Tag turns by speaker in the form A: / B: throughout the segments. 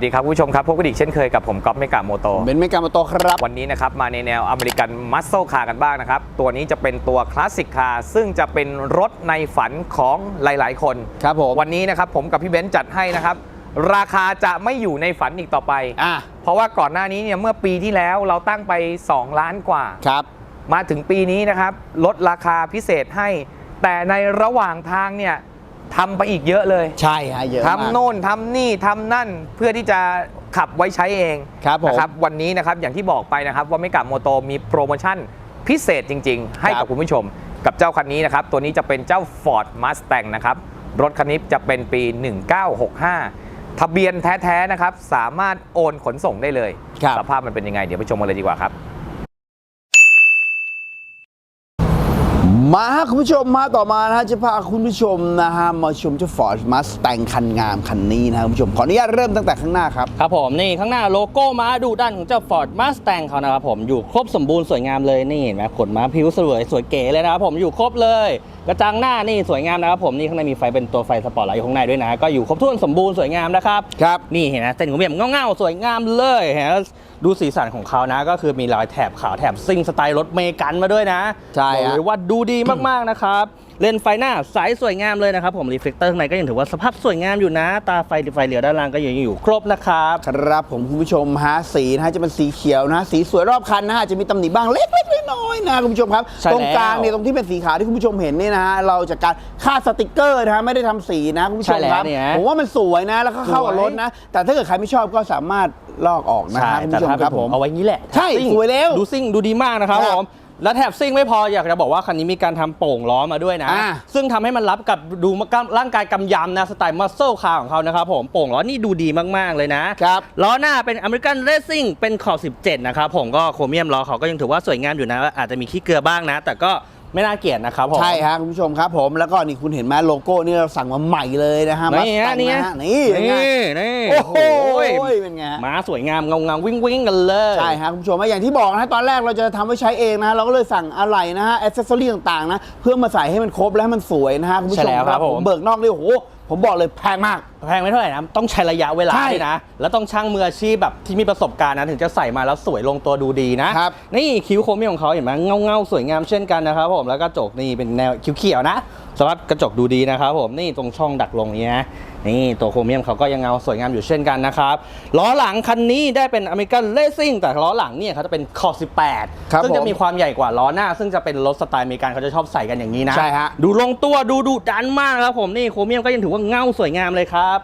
A: วัสดีครับคุณผู้ชมครับพบกันอีกเช่นเคยกับผมก๊อฟเมกาโมโต
B: เบนซ์เมกาโมโตครับ
A: วันนี้นะครับมาในแนวอเมริกันมัสโซคาร์กันบ้างนะครับ ตัวนี้จะเป็นตัวคลาสสิกคาร์ซึ่งจะเป็นรถในฝันของหลาย ๆ คน
B: ครับผม
A: วันนี้นะครับผมกับพี่เบนซ์จัดให้นะครับ ราคาจะไม่อยู่ในฝันอีกต่อไป
B: อะ
A: เพราะว่าก่อนหน้านี้เนี่ยเมื่อปีที่แล้วเราตั้งไป 2 ล้านกว่า
B: ครับ
A: มาถึงปีนี้นะครับลดราคาพิเศษให้ แต่ในระหว่างทางเนี่ย ทำไปอีกเยอะเลย
B: ใช่ฮะเยอะมาก
A: ทำโน่นทำนี่ทำนั่นเพื่อที่จะขับไว้ใช้เอง
B: ครับผม
A: นะครับวันนี้นะครับอย่างที่บอกไปนะครับว่าไม่กับโมโตมีโปรโมชั่นพิเศษจริง ๆ ให้
B: ครั
A: กับบ คุณผู้ชม กับเจ้าคันนี้นะครับ ตัวนี้จะเป็นเจ้า Ford Mustang นะครับ รถคันนี้จะเป็นปี 1965 ทะเบียนแท้ ๆ นะครับ สามารถโอนขนส่งได้เลย
B: ครับ
A: สภาพมันเป็นยังไง เดี๋ยวไปชมกันเลยดีกว่าครับ
B: มาฮะคุณผู้ชมมาต่อมานะฮะจะพาคุณผู้ชมนะฮะมาชมเจ้าฟอร์ดมัสแตงคันงามคันนี้นะฮะคุณผู้ชมขออนุญาตเริ่มตั้งแต่ข้างหน้าครับ
C: ครับผมนี่ข้างหน้าโลโก้ม้าดูด้านของเจ้า Ford Mustang เขานะครับผมอยู่ครบสมบูรณ์สวยงามเลยนี่เห็นไหมขนม้าผิวสวยสวยเก๋เลยนะครับผมอยู่ครบเลยกระจังหน้านี่สวยงามนะครับผมนี่ข้างในมีไฟเป็นตัวไฟสปอร์ตไลท์อยู่ข้างในด้วยนะก็อยู่ครบถ้วนสมบูรณ์สวยงามนะครับ
B: ครับ
C: นี่เห็นไหมเส้นของเบี่ยมเงาๆสวยงามเลยเห็นไหม ดูสีสันของเขานะ ก็คือมีรอยแถบขาวแถบซิ่งสไตล์รถเมกันมาด้วยนะ
B: ใช่
C: บอก
B: ฮะ
C: เลยว่าดูดีมากๆนะครับเลนส์ไฟหน้าใสสวยงามเลยนะครับผมรีเฟล็กเตอร์ข้างในก็ยังถือว่าสภาพสวยงามอยู่นะ ตาไฟไฟเหลียวด้านล่างก็ยังอยู่ครบนะครับ
B: ครับผมคุณผู้ชมฮะสีนะฮะจะเป็นสีเขียวนะ สีสวยรอบคันนะฮะจะมีตำหนิบ้างเล็กๆน้อยๆนะคุณผู้ชมครับ
C: ใช่
B: ตรงกลาง
C: แล้ว
B: เนี่ยตรงที่เป็นสีขาวที่คุณผู้ชมเห็นเนี่ยนะฮะเราจากการค่าดสติกเกอร์นะฮะไม่ได้ทำสีนะคุณผู้ชม
C: ใช่แล้ว
B: ครับ
C: เนี่ย
B: ผมว่ามันสวยนะแล้วก็เข้ากับ
C: สวย
B: รถนะ แต่ถ้าเกิดใครไม่ชอบก็สามารถ ลอกออกนะ
C: ใช่
B: ฮะคุณ
C: แต่
B: ผู้ชม
C: ถ้า
B: ค
C: เป็
B: รับ
C: น
B: ผ
C: ผมม เอาไว้งี้แหละ
B: ใช่
C: ซิ่ง
B: สวยแล้ว
C: ดูซิ่งดูดีมากนะครับ
B: ครับ
C: ผมแล้วแถบซิ่งไม่พออยากจะบอกว่าคันนี้มีการทำโป่งล้อมาด้วยนะ
B: อ่า
C: ซึ่งทำให้มันรับกับดูร่างกายกำยำนะสไตล์มัสเซลคาร์ของเขานะครับผมโป่งล้อนี่ดูดีมากๆเลยนะ ครับ ล้อหน้าเป็นอเมริกันเรซซิ่งเป็นขอบ 17 นะครับผมก็โครเมียมล้อเขาก็ยังถือว่าสวยงามอยู่นะ อาจจะมีขี้เกลือบ้างนะ แต่ก็ ไม่น่าเกลียดนะครับผม
B: ใช่ฮะคุณผู้ชมครับผมแล้วก็นี่คุณเห็นไหมโลโก้นี่เราสั่งมาใหม่เลยนะฮะ
C: นี่ฮะ
B: Mustang
C: นี่
B: นะ
C: ฮะ
B: ฮะนี่เป็นไง
C: นี่นี่
B: โอ้โห
C: โอ้ย
B: เป็นไงฮะ
C: ม้าสวยงามเงาเงาวิ่งวิ่งๆกันเลย
B: ใช่ฮะคุณผู้ชมอย่างที่บอกนะตอนแรกเราจะทำไว้ใช้เองนะฮะเราก็เลยสั่งอะไหล่นะฮะอ c เซสซอรี่ต่างๆนะเพื่อมาใส่ให้มันครบและให้มันสวยนะฮะคุณผู้ช
C: ใช่
B: ม
C: แล้ว
B: ค
C: ครั
B: รับบ
C: ผม
B: ผมเบิกนอกนี่โอ้โห ผมบอกเลยแพงมาก
C: แพงไม่เท่าไหร่นะต้องใช้ระยะเวลา
B: ใช่
C: ด้วยนะ แล้วต้องช่างมืออาชีพแบบที่มีประสบการณ์นะถึงจะใส่มาแล้วสวยลงตัวดูดีนะ
B: ครับ
C: นี่คิ้วโครเมียมของเขาเห็นไหมเงาเงาๆสวยงามเช่นกันนะครับผมแล้วก็กระจกนี่เป็นแนวเขียวๆนะสภาพกระจกดูดีนะครับผมนี่ตรงช่องดักลงนี้นะ นี่ตัวโครเมียมเขาก็ยังเงาสวยงามอยู่เช่นกันนะครับล้อหลังคันนี้ได้เป็นอเมริกันเลสซิ่งแต่ล้อหลังเนี่ยเขาจะเป็นคอ18
B: ครับ
C: ซึ่งจะ
B: ผม
C: มีความใหญ่กว่าล้อหน้า ซึ่งจะเป็นรถสไตล์อเมริกันเขาจะชอบใส่กันอย่างนี้นะ
B: ใช่ฮะ
C: ดูลงตัวดูดุดันมากครับผมนี่โครเมียมก็ยังถือว่าเงาสวยงามเลยครับ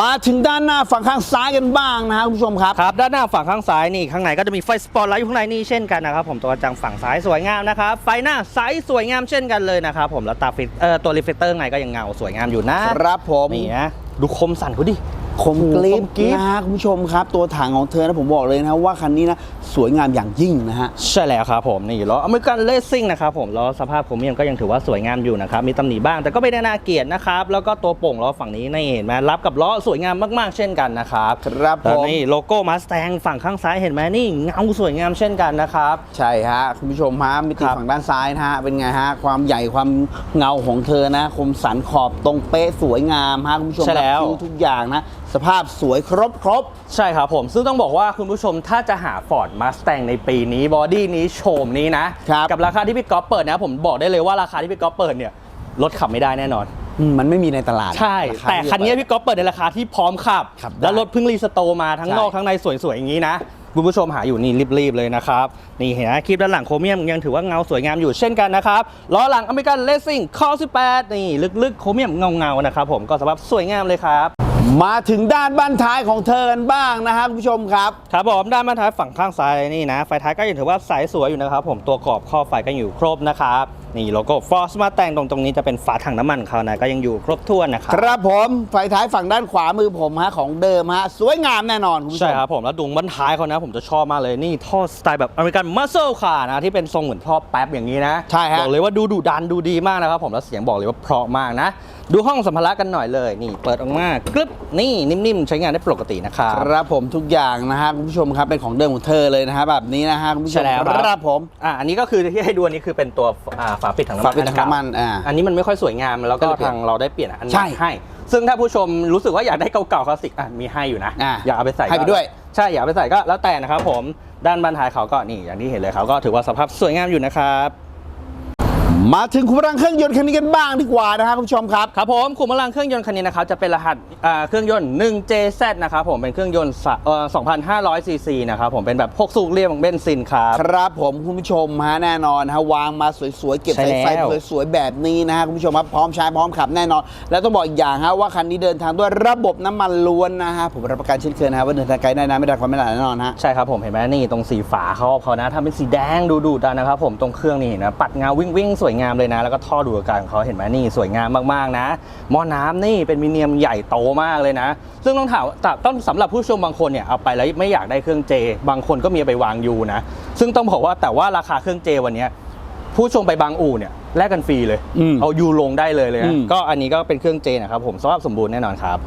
B: มาถึงด้านหน้าฝั่งข้างซ้ายกันบ้างนะฮะคุณผู้ชมครับ
C: ครับ ด้านหน้าฝั่งข้างซ้ายนี่ข้างในก็จะมีไฟสปอตไลท์อยู่ข้างในนี่เช่นกันนะครับผมตัวกระจังฝั่งซ้ายสวยงามนะครับไฟหน้าใสสวยงามเช่นกันเลยนะครับผมแล้วตาฟิตเอ่อตัวรีเฟลเตอร์ข้างในก็ยังเงาสวยงามอยู่นะครับ
B: ผม
C: นี่นะดูคมสันเขาดิ
B: คมกริบ
C: คมกริ๊บ
B: นะฮะคุณผู้ชมครับ ตัวถังของเธอนะผมบอกเลยนะว่าคันนี้นะสวยงามอย่างยิ่งนะฮะ
C: ใช่แล้วครับผมนี่ล้ออเมริกันเลสซิ่งนะครับผมล้อสภาพโครเมียมก็ยังถือว่าสวยงามอยู่นะครับมีตำหนิบ้างแต่ก็ไม่ได้น่าเกลียดนะครับแล้วก็ตัวโป่งล้อฝั่งนี้นี่เห็นไหมรับกับล้อสวยงามมากๆเช่นกันนะครับ
B: ครับผม
C: แล้วนี่โลโก้มาส t ตงฝั่งข้างซ้ายเห็นไหมนี่เงาสวยงามเช่นกันนะครับ
B: ใช่ฮะคุณผู้ชมฮะมิติ
C: ครับ
B: ฝั่งด้านซ้ายนะฮะเป็นไงฮะความใหญ่ความเงาของเธอนะคมสันขอบตรงเป๊ะสวยงามฮะคุณผู้ชม
C: ใช่แล้ว
B: ครับคิ้วทุกอย่างนะสภาพสวยครบครบ
C: ใช่ครับผมซึ่งต้องบอกว่าคุณผู้ชมถ้าจะหา Ford Mustang ในปีนี้บอดี้นี้โฉมนี้นะ
B: ครับ
C: กับราคาที่พี่ก๊อฟเปิดนะ ผมบอกได้เลยว่าราคาที่พี่ก๊อฟเปิดเนี่ยรถขับไม่ได้แน่นอน
B: อืมมันไม่มีในตลาด
C: ใช่
B: ราา
C: แต่คันนี้พี่ก๊อฟเปิดในราคาที่พร้อมขับ
B: ขับได้
C: แล้วรถเพิ่งรีสโตร์มาทั้ง
B: ใช่
C: นอกทั้งในสวยๆอย่างนี้นะ คุณผู้ชมหาอยู่นี่รีบๆเลยนะครับ นี่เห็นไหมคลิปด้านหลังโครเมียมยังถือว่าเงาสวยงามอยู่เช่นกันนะครับล้อหลังอเมริกันเลสซิ่งคอ18นี่ลึกๆโครเมียมเงาๆนะครับผมก็สภาพสวยงามเลยครับ
B: มาถึงด้านบ้านท้ายของเธอกันบ้างนะฮะคุณผู้ชมครับ
C: ครับผมด้านบ้านท้ายฝั่งข้างซ้ายนี่นะ ไฟท้ายก็ยังถือว่าใสสวยอยู่นะครับ ผมตัวกรอบข้อไฟก็อยู่ครบนะครับ นี่โลโก้ Force มาแต่งตรงตรงนี้จะเป็นฝาถังน้ำมันเขานะก็ยังอยู่ครบถ้วนนะครั
B: ครับผมไฟท้ายฝั่งด้านขวามือผมฮะของเดิมฮะสวยงามแน่นอนคุณผู้ชม
C: ใช่ครับผมแล้วดวงบ้านท้ายเขานะ ผมจะชอบมากเลยนี่ท่อสไตล์แบบอเมริกันมัสเซลคาร์นะที่เป็นทรงเหมือนท่อแป๊บอย่างนี้นะ
B: ใช่ฮะ
C: บอกเลยว่าดูดุดันดูดีมากนะครับผมแล้วเสียงบอกเลยว่าเพราะมากนะ ดูห้องสัมภาระกันหน่อยเลยนี่ เปิดออกมากรึบนี่นิ่มๆ ใช้งานได้ปกตินะครับ
B: ครับผมทุกอย่างนะฮะคุณผู้ชมครับเป็นของเดิมของเธอเลยนะฮะแบบนี้นะฮะคุณผู้ชม
C: ใช่แล้วครับ
B: ครับผม
C: อะอันนี้ก็คือที่ให้ดูอันนี้คือเป็นตัวอ่าฝาปิดถังน้ำมัน
B: ฝาปิดถังน้ำมันอ่า
C: อันนี้มันไม่ค่อยสวยงามแล้วก็
B: ก็เลยเปลี่ยน
C: ทางเราได้เปลี่ยนอัน
B: ใช่
C: ใหม่ให้ซึ่งถ้าผู้ชมรู้สึกว่าอยากได้เก่าๆคลาสสิกอะมีให้อยู่นะ
B: อะ
C: อยากเอาไปใส่
B: ให้ไป
C: ก็
B: ด้วย
C: ใช่อยากเอาไปใส่ก็แล้วแต่นะครับผมด้านบันท้ายเขาก็นี่อย่างที่เห็นเลยเขาก็ถือว่าสภาพสวยงามอยู่นะครับ
B: มาถึงขุมพลังเครื่องยนต์คันนี้กันบ้างดีกว่านะครับคุณผู้ชมครับ
C: ครับผมขุมพลังเครื่องยนต์คันนี้นะครับจะเป็นรหัสอ่าเครื่องยนต์ 1JZ นะครับผมเป็นเครื่องยนต์สะเอ่อ2,500ซีซีนะครับผมเป็นแบบ6สูบเรียงเบนซินครับ
B: ครับผมคุณผู้ชมฮะแน่นอนฮะวางมาสวยๆ เก็บ
C: ใช่
B: สายไฟ
C: แล้ว
B: สวยๆ แบบนี้นะฮะคุณผู้ชมครับพร้อมใช้พร้อมขับแน่นอน แล้วต้องบอกอีกอย่างฮะว่าคันนี้เดินทางด้วยระบบน้ำมันล้วนนะฮะผมรับประกันเช่นเคยนะฮะว่าเดินทางไกลได้นะไม่ได้ความไม่หลาแน่นอนฮะ
C: ใช่ครับผมเห็นไหมนี่ตรงสีฝาเขาเขานะทำเป็นสีแดงดูดูดันนะครับผมตรงเครื่องนี่เห็นะปัดเงาวิ่งวิ่งสวยงามเลยนะ แล้วก็ท่อดูดอากาศของเขาเห็นไหมนี่สวยงามมากๆนะหม้อน้ำนี่เป็นมิเนียมใหญ่โตมากเลยนะ ซึ่งต้องถามแต่ต้องสำหรับผู้ชมบางคนเนี่ยเอาไปแล้วไม่อยากได้เครื่องเจ บางคนก็มีเอาไปวางยูนะ ซึ่งต้องบอกว่าแต่ว่าราคาเครื่องเจวันเนี้ยผู้ชมไปบางอู่เนี่ยแลกกันฟรีเลย
B: อืม
C: เอายูลงได้เลยเลย
B: อื
C: นะ
B: ม
C: ก็อันนี้ก็เป็นเครื่องเจนะครับผมสภาพสมบูรณ์แน่นอนครับ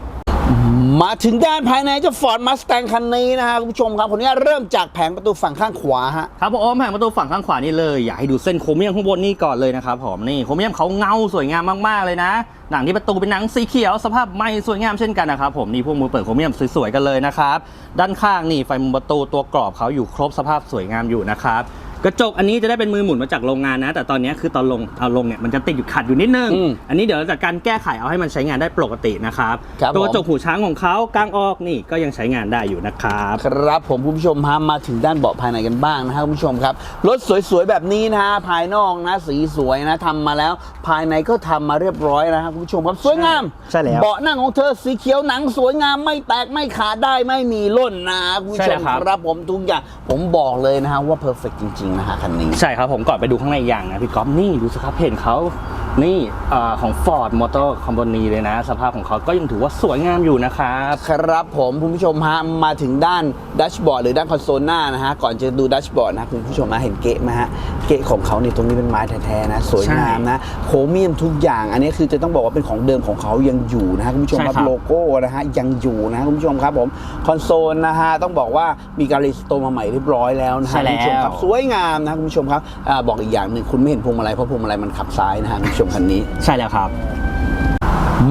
B: มาถึงด้านภายในเจ้าฟอร์ดมัสแตงคันนี้นะฮะคุณผู้ชมครับคนนี้เริ่มจากแผงประตูฝั่งข้างขวาฮะ
C: ครับผมแผงประตูฝั่งข้างขวานี่เลย อยากให้ดูเส้นโครเมียมข้างบนนี่ก่อนเลยนะครับผมนี่โครเมียมเขาเงาสวยงามมากๆเลยนะ หนังที่ประตูเป็นหนังสีเขียวสภาพไม่สวยงามเช่นกันนะครับผมนี่พวกมือเปิดโครเมียมสวยๆกันเลยนะครับด้านข้างนี่ไฟมุมประตูตัวกรอบเขาอยู่ครบสภาพสวยงามอยู่นะครับ กระจกอันนี้จะได้เป็นมือหมุนมาจากโรงงานนะ แต่ตอนนี้คือตอนลงเอาลงเนี่ยมันจะติดอยู่ขัดอยู่นิดนึง
B: อืม
C: อันนี้เดี๋ยวเราจัดการแก้ไขเอาให้มันใช้งานได้ปกตินะครับ
B: ครับ
C: ตัว
B: ผม
C: กระจกหูช้างของเขากลางออกนี่ก็ยังใช้งานได้อยู่นะครับ
B: ครับผมคุณผู้ชมฮะมาถึงด้านเบาะภายในกันบ้างนะฮะคุณผู้ชมครับรถสวยๆแบบนี้นะฮะภายนอกนะสีสวยนะทำมาแล้ว ภายในก็ทำมาเรียบร้อยนะฮะคุณผู้ชมครับสวยงาม
C: ใช่แล้ว
B: เบาะนั่งของเธอสีเขียวหนังสวยงามไม่แตกไม่ขาดได้ไม่มีล่นนะฮะคุณผู้
C: ใช่
B: ช
C: แล้
B: ม
C: วครับ
B: ครับผมทุกอย่างผมบอกเลยนะฮะว่าเพอร์เฟกจริงๆนะฮะคันนี้
C: ใช่ครับผมก่อนไปดูข้างในอีกอย่างนะพี่ก๊อฟนี่ดูสิครับเห็นเขา นี่เออของ Ford Motor Company เลยนะ สภาพของเขาก็ยังถือว่าสวยงามอยู่นะครับ
B: ครับผมคุณผู้ชมฮะ มาถึงด้านดัชบอร์ดหรือด้านคอนโซลหน้านะฮะ ก่อนจะดูดัชบอร์ดนะ คุณผู้ชมนะเห็นเกะไหมฮะ เกะของเขาเนี่ยตรงนี้เป็นไม้แท้ๆนะ สวยงามนะโครเมียมทุกอย่าง อันนี้คือจะต้องบอกว่าเป็นของเดิมของเขายังอยู่นะฮะคุณผู้ชมครับ
C: ใช่ครับ
B: โลโก้นะฮะยังอยู่นะฮะคุณผู้ชมครับผมคอนโซลนะฮะต้องบอกว่ามีการรีสโตร์มาใหม่เรียบร้อยแล้วนะ
C: ใช่
B: ฮะ
C: แล้ว
B: คุณผู้ชมครับสวยงามนะคุณผู้ชมครับอาบอกอีกอย่างหนึ่งคุณไม่เห็นพวงมาลัยเพราะพวงมาลัยมันขับซ้ายนะฮะคุณผู้ชมคันนี้
C: ใช่แล้วครับ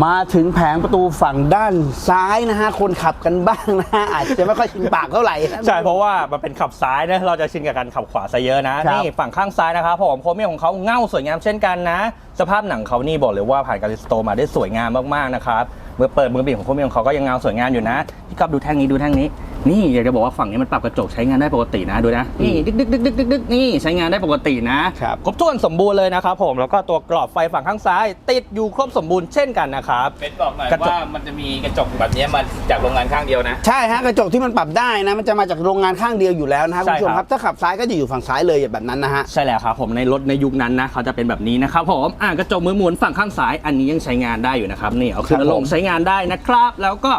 B: มาถึงแผงประตูฝั่งด้านซ้ายนะฮะ คนขับกันบ้างนะฮะ อาจจะไม่ค่อยชินปากเท่าไหร่นะ
C: ใช่เพราะว่ามันเป็นขับซ้ายนะเราจะชินกับการขับขวาซะเยอะนะ
B: ครับ
C: นี่ฝั่งข้างซ้ายนะครับผมโครเมียมของเขาเงาสวยงามเช่นกันนะ สภาพหนังเขานี่บอกเลยว่าผ่านการรีสโตร์มาได้สวยงามมากๆนะครับเมื่อเปิดมือบีบของโครเมียมของเขาก็ยังเงาสวยงามอยู่นะพี่ก๊อฟดูแท่งนี้ดูแท่งนี้นี่อยากจะบอกว่าฝั่งนี้มันปรับกระจกใช้งานได้ปกตินะดูนะนี่ดึกดึกดึกดึกดึกดึกนี่ใช้งานได้ปกตินะครับครบถ้วนสมบูรณ์เลยนะครับผมแล้วก็ตัวกรอบไฟฝั่งข้างซ้าย ติดอยู่ครบสมบูรณ์เช่นกันนะครับ
A: เป็นบอกหน่อย
C: กระจก
A: ว่ามันจะมีกระจกแบบนี้มาจากโรงงานข้างเดียวนะ
B: ใช่ฮะกระจกที่มันปรับได้นะมันจะมาจากโรงงานข้างเดียวอยู่แล้วนะฮะ
C: ใช่
B: คุณผู้ชม
C: ค
B: ค
C: รั
B: รับ บถ้าขับซ้ายก็จะอยู่ฝั่งซ้ายเลยแบบนั้นนะฮะ
C: ใช่แล้วครับผมในรถในยุคนั้นนะเขาจะเป็นแบบนี้นะครับผมอ่ากระจกมือหมุนฝั่งข้างซ้ายอันนี้ยังใช้งานได้อยู่นะครับนี่เอาขึ้น
B: ครับ
C: แล้วล
B: ผ
C: ง
B: ม
C: ใช้งานได้นะครับ แล้วก็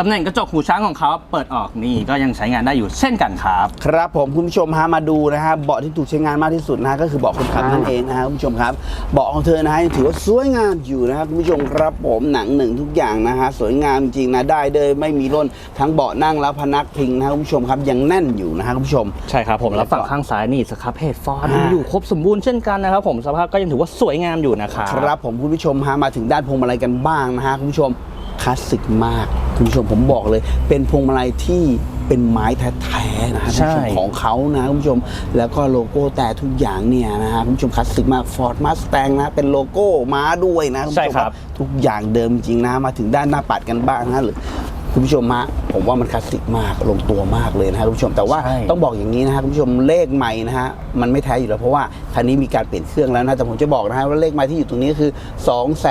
C: ตำแหน่งกระจกหูช้างของเขาเปิดออกนี่ก็ยังใช้งานได้อยู่เช่นกันครับ
B: ครับผมคุณผู้ชมฮะมาดูนะฮะเบาะที่ถูกใช้งานมากที่สุดนะฮะก็คือเบาะคนขับนั่นเองนะฮะคุณผู้ชมครับเบาะของเธอนะฮะยังถือว่าสวยงามอยู่นะครับคุณผู้ชมครับผมหนังหนึ่งทุกอย่างนะฮะสวยงามจริงๆนะได้เลยไม่มีร่นทั้งเบาะนั่งแล้วพนักพิงนะฮะคุณผู้ชมครับยังแน่นอยู่นะฮะคุณผู้ชม
C: ใช่ครับผมแล้วฝั่งข้างซ้ายนี่สครับเพจฟอร์ด
B: อ่า
C: อยู่ครบสมบูรณ์เช่นกันนะครับผมสภาพก็ยังถือว่าสวยงามอยู่นะครับ
B: ครับผมคุณผู้ชมฮะมาถึงด้านพวงมาลัยกันบ้างนะฮะคุณผู้ชม คลาสสิกมากคุณผู้ชมผมบอกเลย เป็นพวงมาลัยที่เป็นไม้แท้ๆนะฮะคุณผู้ชม
C: ใช่
B: ของเขานะคุณผู้ชมแล้วก็โลโก้แต่ทุกอย่างเนี่ยนะฮะคุณผู้ชมคลาสสิกมาก Ford Mustang นะเป็นโลโก้ม้าด้วยนะคุณผู้ชม
C: ใช่ครับ
B: ทุกอย่างเดิมจริงนะมาถึงด้านหน้าปัดกันบ้างนะหรือ คุณผู้ชมฮะผมว่ามันคลาสสิกมากลงตัวมากเลยนะฮะคุณผู้ชมแต่ว่า
C: ใช่
B: ต้องบอกอย่างนี้นะฮะคุณผู้ชมเลขใหม่นะฮะมันไม่แท้อยู่แล้วเพราะว่าคันนี้มีการเปลี่ยนเครื่องแล้วนะแต่ผมจะบอกนะฮะว่าเลขใหม่ที่อยู่ตรงนี้คือ2 7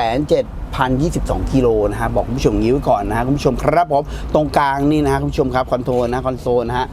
B: 0 22กิโลนะฮะบอกคุณผู้ชมอย่างนี้ไว้ก่อนนะฮะคุณผู้ชมครับผมตรงกลางนี่นะฮะคุณผู้ชมครับคอนโทรลนะคอนโซลนะฮะ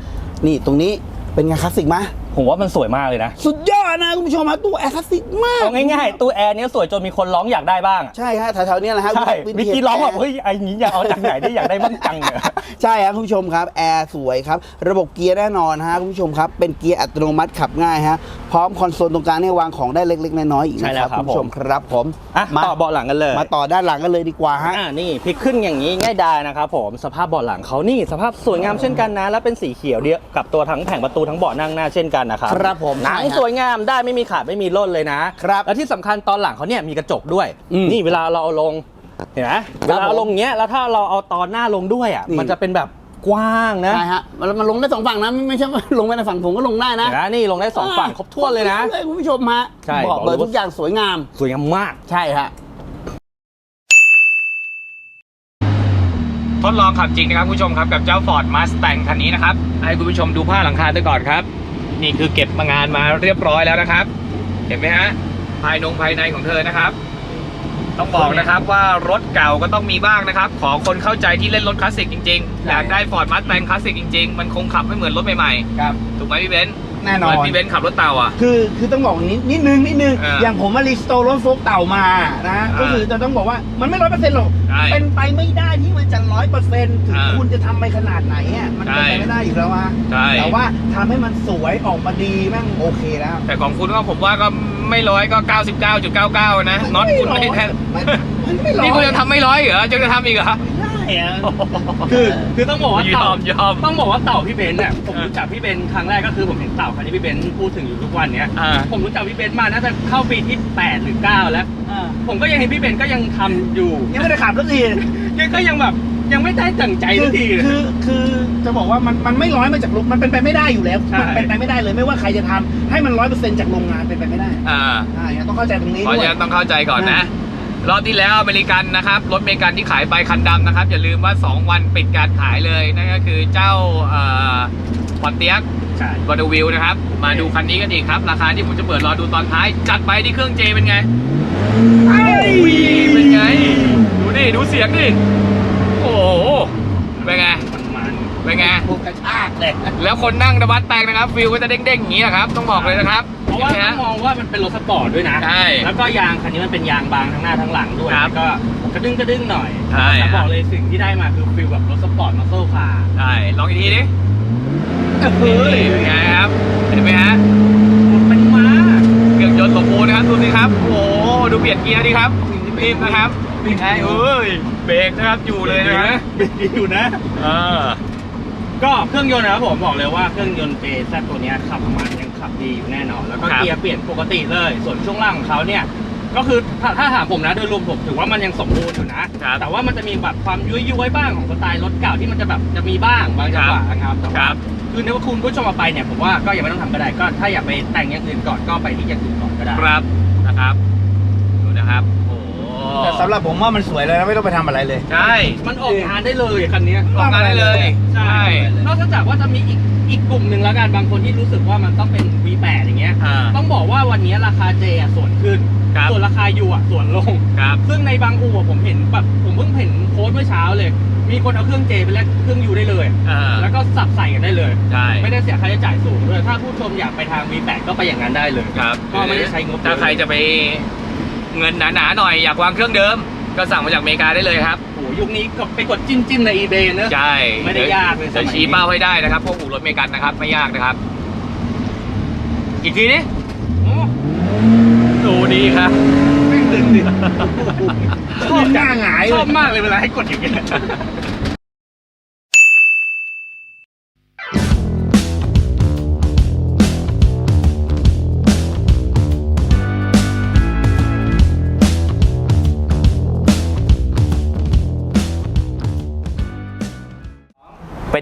B: นี่ตรงนี้เป็นไงคลาสสิกไหม
C: ผมว่ามันสวยมากเลยนะ
B: สุดยอดนะคุณผู้ชมฮะตู้แอร์คลาสสิกมาก
C: เอาง่ายๆตู้แอร์เนี้ยสวยจนมีคนร้องอยากได้บ้างอะ
B: ใช่ฮะแถวๆเนี้แหละฮะ
C: ใช่
B: วิน
C: เมื่อ
B: เทจ
C: กี้ร้องแบบ
B: แร์
C: เฮ้ยไอ้นี้อยากเอาจากไหนได้อยากได้บ้างจังเนี่ย
B: ใช่ครับคุณผู้ชมครับแอร์สวยครับ ระบบเกียร์แน่นอนฮะคุณผู้ชมครับ เป็นเกียร์อัตโนมัติขับง่ายฮะ พร้อมคอนโซลตรงกลางเนี่ยวางของได้เล็ก ๆ น้อยๆอีก
C: ใช่
B: นะ
C: แล้
B: ควรับ
C: ครับ
B: คุณผู้ชม
C: ผม
B: ครับผม
C: อะ
B: มา
C: ต่อเบาะหลังกันเลย
B: มาต่อด้านหลังกันเลยดีกว่าฮะ
C: อ่านี่พลิกขึ้นอย่างนี้ง่ายดายนะครับผมสภาพเบาะหลังเขานี่สภาพสวยงามเช่นกันนะ และเป็นสีเขียวเดียวกับตัวทั้งแผงประตูทั้งเบาะนั่งหน้าเช่นกันนะครับ
B: ครับผม
C: หนัง
B: ใช่ฮะ
C: สวยงามได้ไม่มีขาดไม่มีร่นเลยนะครับและที่สำคัญตอนหลังเขาเนี่ยมีกระจกด้วย
B: อืม
C: นี่เวลาเราเอาลงเห็นไหมเวลาเอาลงเงี้ยแล้วถ้าเราเอาตอนหน้าลงด้วยอะ
B: นี่
C: มันจะเป็นแบบกว้างนะ
B: ใช่ฮะมันมันลงได้สองฝั่งนะไม่ไม่ใช่ว่าลงไปในฝั่งผมก็ลงได้นะ
C: เห็นไหมนี่ลงได้สองฝั่งครบถ้วนเลยนะ
B: เลยคุณผู้ชมฮะ
C: ใช่
B: บอก
C: บอก
B: เล
C: เลยยว่า
B: ทุกอย่างสวยงาม
C: สวยงามมาก
B: ใช่ฮะ
A: ทดลองขับจริงนะครับคุณผู้ชมครับกับเจ้า Ford Mustang คันนี้นะครับให้คุณผู้ชมดูผ้าหลังคาด้วยก่อนครับ นี่คือเก็บมางานมาเรียบร้อยแล้วนะครับ เห็นไหมฮะภายนงภายในของเธอนะครับ ต้องบอกนะครับว่ารถเก่าก็ต้องมีบ้างนะครับ ขอคนเข้าใจที่เล่นรถคลาสสิกจริงๆอยากได้ Ford Mustang คลาสสิกจริงๆ มันคงขับไม่เหมือนรถใหม่
B: ครับ
A: ๆถูกไหมพี่เบนซ์
B: แน่นอน
A: เหมือน พี่เบนซ์ขับรถเต่าอะ
B: คือคือต้องบอกนิดนิดนึงนิดนึง
A: เออ
B: อ
A: อ
B: ย่างผมมารีสโตร์รถโฟล์กเต่ามานะ
A: อ่า
B: ก็คือจะต้องบอกว่ามันไม่ร้อยเปอร์เซ็นต์หรอก
A: ใช่
B: เป็นไปไม่ได้ที่มันจะร้อยเปอร์เซ็นต์ถึง
A: อ่า
B: คุณจะทำไปขนาดไหนอะมันเป็น
A: ใช่
B: ไปไม่ได้อยู่แล้วอะ
A: ใช่
B: แต่ว่าทำให้มันสวยออกมาดีแม่งโอเคแล้ว
A: แต่ของคุณก็ผมว่าก็ไม่ร้อยก็ 99.99 นะน็อตคุณไม่ได้แทน
B: มันมันไม่ร้อย
A: นี่คุณจะทำไม่ร้อยเหรอจะจะทำอีกเหรอ
B: ไม่ได้ อะ
C: คือคือต้องบอกว่าย
A: อ
C: เต่าม
A: ยอม
C: ต้องบอกว่าเต่าพี่เบนซ์เนี่ยผม
A: เออ
C: รู้จักพี่เบนซ์ครั้งแรกก็คือผมเห็นเต่าคันนี้พี่เบนซ์พูดถึงอยู่ทุกวันเนี้ย
A: อ่า
C: ผมรู้จักพี่เบนซ์มาน่าจะเข้าปีที่8หรือ9แล้ว
B: อ่า
C: ผมก็ยังเห็นพี่เบนซ์ก็ยังทำอยู่
B: ยังไม่ได้ขับสักที
C: ยังก็ยังแบบยังไม่ได้จังใจ
B: คื
C: สั
B: อก
C: ทีเลย
B: คือคือจะบอกว่ามันมันไม่ร้อยมาจากลุกมันเป็นไปไม่ได้อยู่แล้ว
C: ใช่
B: มันเป็นไปไม่ได้เลยไม่ว่าใครจะทำให้มันร้อยเปอร์เซ็นต์จากโรงงานเป็นไปไม่ได้
A: อ่า
B: อ่าต้องเข้าใจตรงนี้
A: เพราะ
B: ด้ว
A: ฉะ
B: ย
A: นั้นต้องเข้าใจก่อนนะ รอบที่แล้วอเมริกันนะครับ รถอเมริกันที่ขายไปคันดำนะครับ อย่าลืมว่า 2 วันปิดการขายเลยนั่นก็คือเจ้าพอนเตียก
C: ใช่
A: บอร์วิวนะครับ มาดูคันนี้กันดีครับ ราคาที่ผมจะเปิดรอดูตอนท้าย จัดไปที่เครื่องเจเป็นไงอุ้ยเป็นไง ดูดิดูเสียงดิโอ้โหเป็นไง
C: มัน
A: เป็นไง
B: พวกกระชากเลย
A: แล้วคนนั่งระบัดแตกนะครับฟิลก็จะเด้งๆอย่างนี้นะครับ ต้องบอกเลยนะครับ
C: เพ ราะว่า
A: ห็นไหม
C: ต้อ
A: ฮะ
C: งมองว่ามันเป็นรถสปอร์ตด้วยนะ
A: ใช่
C: แล้วก็ยางคันนี้มันเป็นยางบางทั้งหน้าทั้งหลังด้วย
A: ครับ
C: แล้วก็กระดึ้งกระดึ้งหน่อย
A: ใช่
C: แต่บอกเลยสิ่งที่ได้มาคือฟิลแบบรถสปอร์ตมาโซ่คาร์
A: ได้ลองอีกทีดิ
B: เฮ้ย
A: นี่เป็นไงครับ เห็นไหมฮะ
C: เป็นม้า
A: เครื่องยนต์สมบูรณ์นะครับดูสิครับ โอ้โหดูเปลี่ยนเกียร์ดิครับรีบนะครับเป็นไงเอ้ยเบรกนะครับอยู่เลยนะ
C: ดีอยู่นะ
A: เออ
C: ก็เครื่องยนต์นะครับผมบอกเลยว่าเครื่องยนต์เจแซตัวเนี้ยขับมันยัง ขับดีอยู่แน่นอน แล้วก็
A: ครับ
C: เกียร์เปลี่ยนปกติเลย ส่วนช่วงล่างของเขาเนี่ย ก็คือถ้าถ้าถามผมนะโดยรวมผมถือว่ามันยังสมบูรณ์อยู่นะ
A: ครับ
C: แต่ว่ามันจะมีแบบความยุ้ยยุ้ยๆบ้างของสไตล์รถเก่าที่มันจะแบบจะมีบ้างบางจังหวะนะครับแต่
A: ค
C: ว่า
A: รับ
C: คือในว่าคุณผู้ชมมาไปเนี่ยผมว่าก็ยังไม่ต้องทำก็ได้ก็ถ้าอยากไปแต่งอย่างอื่นก่อนก็ไปที่อย่างอื่นก่อนก็ได้
A: ครับนะครับดูนะครับโอ้โห
B: แต่สำหรับผมว่ามันสวยเลยนะไม่ต้องไปทำอะไรเลย
A: ใช่
C: มันออกงานได้เลยคันเนี้ย
A: ออกงานได้เลย
C: ใช่
A: ใช่
C: นอกจากว่าจะมีอีกอีกกลุ่มหนึ่งแล้วกันบางคนที่รู้สึกว่ามันต้องเป็น V8 อย่างเงี้ย
A: อ่า
C: ต้องบอกว่าวันนี้ราคาเจอะส่วนขึ้น
A: ครับ
C: ส่วนราคายูอะส่วนลง
A: ครับ
C: ซึ่งในบางอู่อะผมเห็นแบบผมเพิ่งเห็นโพสต์เมื่อเช้าเลย มีคนเอาเครื่องเจไปแลกเครื่องยูได้เลย
A: อ่า
C: แล้วก็สับใส่กันได้เลย
A: ใช่
C: ไม่ได้เสียค่าใช้จ่ายสูงด้วยถ้าผู้ชมอยากไปทาง V8 ก็ไปอย่างนั้นได้เลย
A: ครับ
C: ก็ไม่ได้ใช้งบ
A: ถ้าใครจะไป เงินหนาๆหน่อยอยากวางเครื่องเดิม ก็สั่งมาจากอเมริกาได้เลยครับ
C: โอ้โหยุคนี้ก็ไปกดจิ้มจิ้มๆใน eBay เนอะ
A: ใช่
C: ไม่ได้ยากเลยสมั
A: จะ
C: ยนี้
A: ชี้เป้าให้ได้นะครับ พวกอู่รถอเมริกันนะครับ ไม่ยากนะครับ อีกทีนี้
C: โอ้
A: ดูดีครับ
B: ไม่ตึงดิชอบหน้าหงาย
C: ช
B: เล
C: อยบมากเลยเวลาให้กดอย่างเงี้ย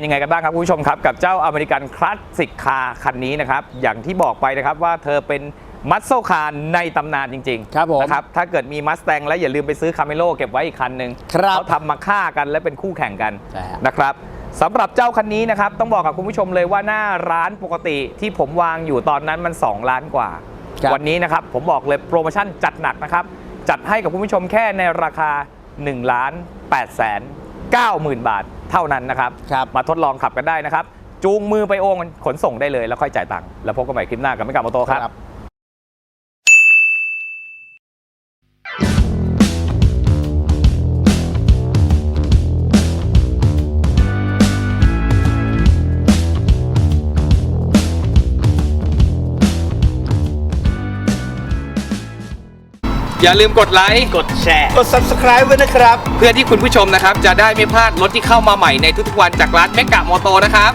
A: ยังไงกันบ้างครับคุณผู้ชมครับ กับเจ้าอเมริกันคลาสสิกคาร์คันนี้นะครับ อย่างที่บอกไปนะครับว่าเธอเป็นมัสโซคาร์ในตำนานจริงๆ
B: ครับผม
A: นะครับถ้าเกิดมีมัสแตงแล้วอย่าลืมไปซื้อคาเมโลเก็บไว้อีกคันหนึ่ง
B: ครับ
A: เขาทำมาฆ่ากันและเป็นคู่แข่งกัน
B: ใช่ฮะ
A: นะครับสำหรับเจ้าคันนี้นะครับ ต้องบอกกับคุณผู้ชมเลยว่าหน้าร้านปกติที่ผมวางอยู่ตอนนั้นมัน 2 ล้านกว่า
B: ครับ
A: วันนี้นะครับผมบอกเลยโปรโมชั่นจัดหนักนะครับ จัดให้กับคุณผู้ชมแค่ในราคา 1 ล้าน8แสน9หมื่นบาท เท่านั้นนะครับ
B: ครับ
A: มาทดลองขับกันได้นะครับ จูงมือไปโองขนส่งได้เลยแล้วค่อยจ่ายตังค์แล้วพบกันใหม่คลิปหน้ากับไม่กับมอโตครับ อย่าลืมกดไลค์
C: กดแชร์
B: กด subscribe ไว้นะครับ
A: เพื่อที่คุณผู้ชมนะครับ จะได้ไม่พลาดรถที่เข้ามาใหม่ในทุกๆวันจากร้านเมกะมอโตนะครับ